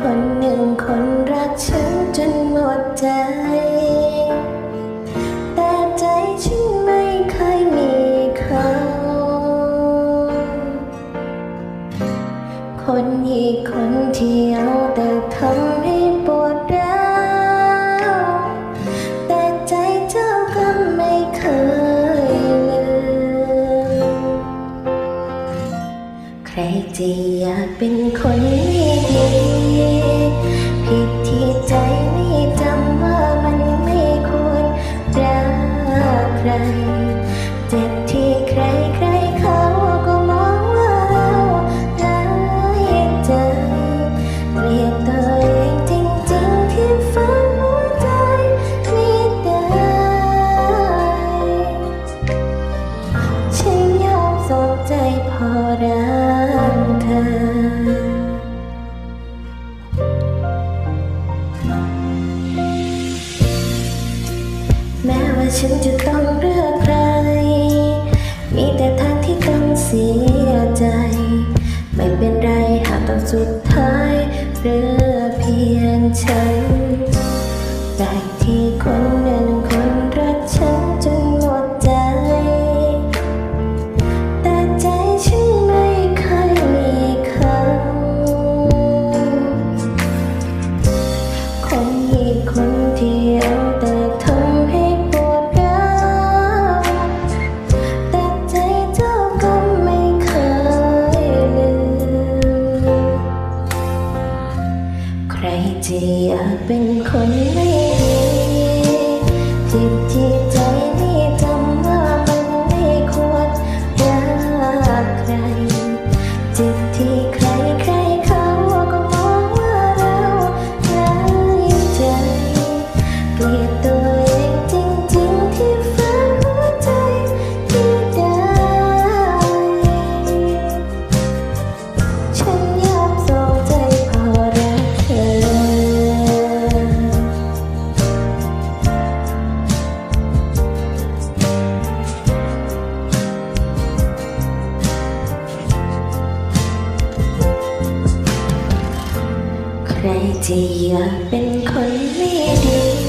คนหนึ่งคนรักฉันจนหมดใจ แต่ใจฉันไม่เคยมีเขา คนอีกคนที่เอาแต่ทำให้ปวดร้าวแต่ใจเจ้าก็ไม่เคยลืม ใครจะอยากเป็นคนไม่ดี ผิดที่ใจไม่จำว่า ฉันจะต้องเลือกใคร มีแต่ทางที่ต้องเสียใจ ไม่เป็นไรหากต้องสุดท้ายเหลือเพียงฉันแต่ที่คนหนึ่ง ใครจะอยากเป็นคนไม่ดีจิตที่ ใครจะอยากเป็นคนไม่ดี